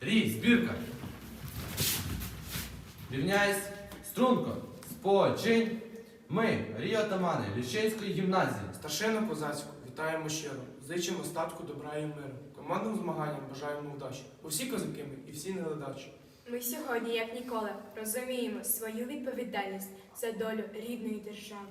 Рій, збірка. Рівняйсь, струнко, спочинь. Ми, Рій Отамани, Ліщинської гімназії. Старшину козацьку, вітаємо щиро, зичимо остатку добра і миру. Командним змаганням бажаємо удачі. Всі козаки ми і всі неледачі. Ми сьогодні, як ніколи, розуміємо свою відповідальність за долю рідної держави.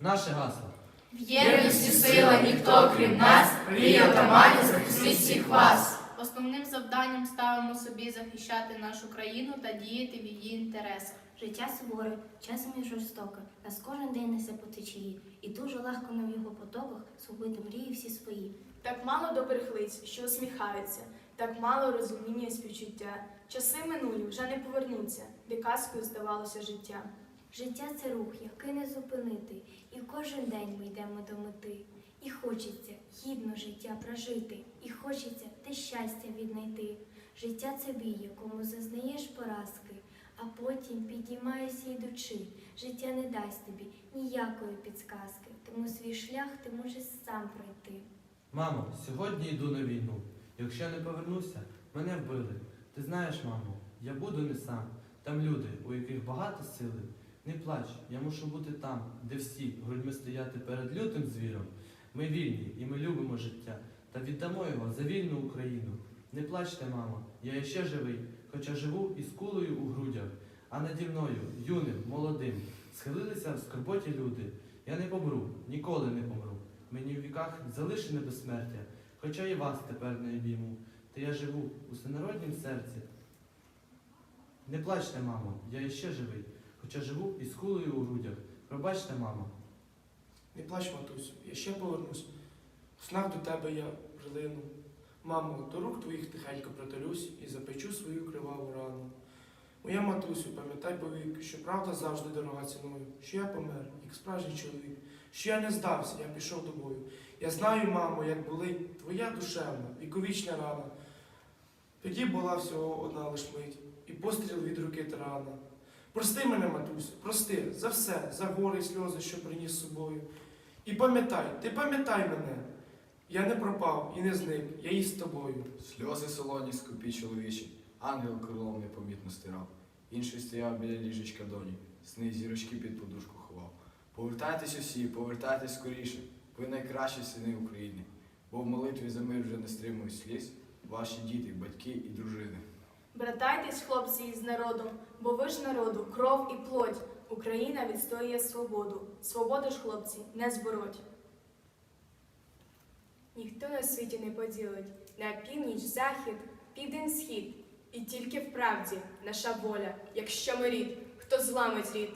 Наше гасло. В єдності сила ніхто крім нас, мрій отаманів захистить всіх вас. Основним завданням ставимо собі захищати нашу країну та діяти в її інтересах. Життя суворе, часом і жорстоке, нас кожен день несе по течії, і дуже легко нам в його потоках згубити мрії всі свої. Так мало добрих лиць, що усміхаються, так мало розуміння і співчуття. Часи минулі вже не повернуться, де казкою здавалося життя. Життя це рух, який не зупинити, і кожен день ми йдемо до мети. І хочеться гідно життя прожити, і хочеться те щастя віднайти. Життя це бій, якому зазнаєш поразки, а потім підіймаєшся йдучи. Життя не дасть тобі ніякої підсказки, тому свій шлях ти можеш сам пройти. Мамо, сьогодні йду на війну. Якщо не повернуся, мене вбили. Ти знаєш, мамо, я буду не сам. Там люди, у яких багато сили. Не плач, я мушу бути там, де всі грудьми стояти перед лютим звіром. Ми вільні і ми любимо життя, та віддамо його за вільну Україну. Не плачте, мамо, я ще живий, хоча живу із кулею у грудях, а наді мною, юним, молодим, схилилися в скорботі люди. Я не помру, ніколи не помру. Мені в віках залишене безсмертя, хоча і вас тепер не обійму. Та я живу у всенароднім серці. Не плачте, мамо, я іще живий, хоча живу із кулею у грудях. Пробачте, мамо. Не плач, матусю, я ще повернусь. В снах до тебе я прилину. Мамо, до рук твоїх тихенько притулюсь і запечу свою криваву рану. Моя матусю, пам'ятай повік, що правда завжди дорога ціною, що я помер, як справжній чоловік, що я не здався, я пішов до бою. Я знаю, мамо, як болить твоя душевна, віковічна рана. Тоді була всього одна лиш мить, і постріл від руки тирана. Прости мене, матусю, прости за все, за гори й сльози, що приніс з собою. І пам'ятай, ти пам'ятай мене. Я не пропав і не зник, я із тобою. Сльози солоні скупі чоловічі, ангел крилом непомітно стирав. Інший стояв біля ліжечка доні, сни зірочки під подушку ховав. Повертайтесь усі, повертайтесь скоріше. Ви найкращі сини України, бо в молитві за мир вже не стримують сліз, ваші діти, батьки і дружини. Братайтесь, хлопці, із народом, бо ви ж народу, кров і плоть. Україна відстоює свободу. Свободу ж, хлопці, не збороть. Ніхто на світі не поділить на північ, захід, південь, схід. І тільки в правді наша воля, якщо ми рід, хто зламить рід.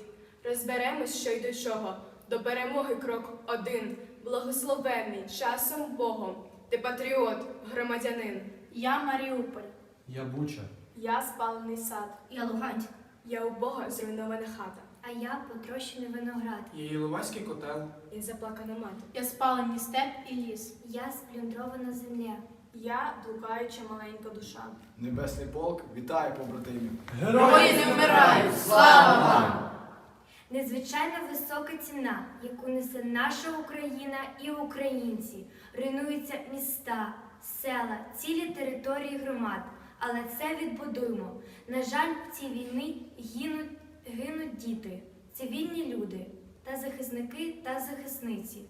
Розберемось, що й до чого. До перемоги крок один, благословений часом Богом. Ти патріот, громадянин. Я Маріуполь. Я Буча. Я спалений сад, Я Луганськ, я у Бога зруйнована хата, а я потрощений виноград. Є Іловайський котел, і заплакана мати. Я спалені степ і ліс. Я сплюндрована земля. Я блукаюча маленька душа. Небесний полк вітає побратимів. Герої не вмирають! Слава вам! Незвичайно висока ціна, яку несе наша Україна і українці. Руйнуються міста, села, цілі території громад. Але це відбудуємо. На жаль, в цій війні гинуть, гинуть діти, цивільні люди та захисники та захисниці.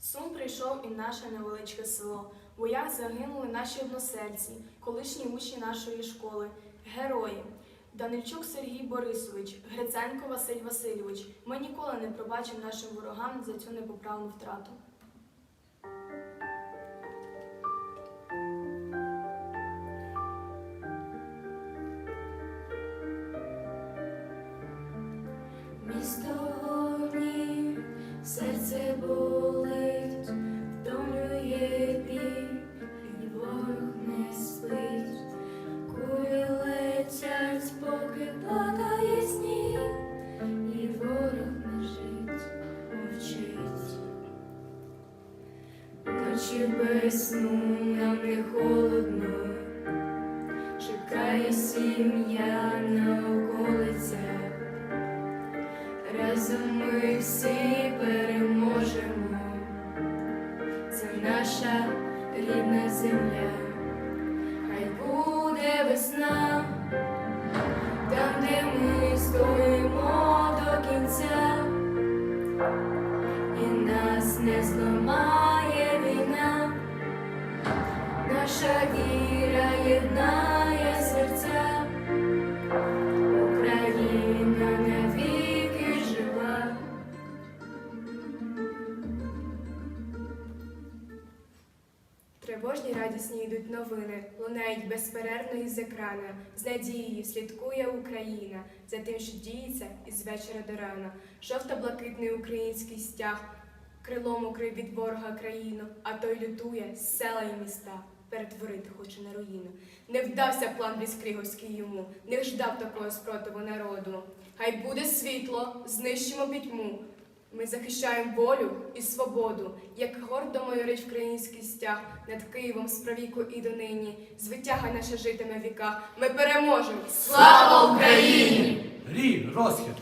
Сум прийшов і наше невеличке село. В боях загинули наші односельці, колишні учні нашої школи, герої. Данильчук Сергій Борисович, Гриценко Василь Васильович. Ми ніколи не пробачимо нашим ворогам за цю непоправну втрату. Серце болить, втомлює біль, і ворог не спить, кулі летять, поки падає сніг, і ворог лежить, мовчить. Ночі без нам не холодно, чекає сім'я на околицях. Разом ми всі переможемо. Наша рідна земля. Хай буде весна, там, де ми стоїмо до кінця, і нас не зламає війна, наша віра єднає радісні йдуть новини, лунають безперервно із екрана. З надією слідкує Україна за тим, що діється із вечора до рана. Жовто-блакитний український стяг, крилом укрив від ворога країну, а той лютує села і міста. Перетворити хоче на руїну. Не вдався план Бліскріговський йому, не ждав такого спротиву народу. Хай буде світло, знищимо пітьму. Ми захищаємо волю і свободу, як гордо майорить український стяг над Києвом з правіку і донині. Звитяга наша житиме віка. Ми переможемо! Слава Україні! Рі, розхід!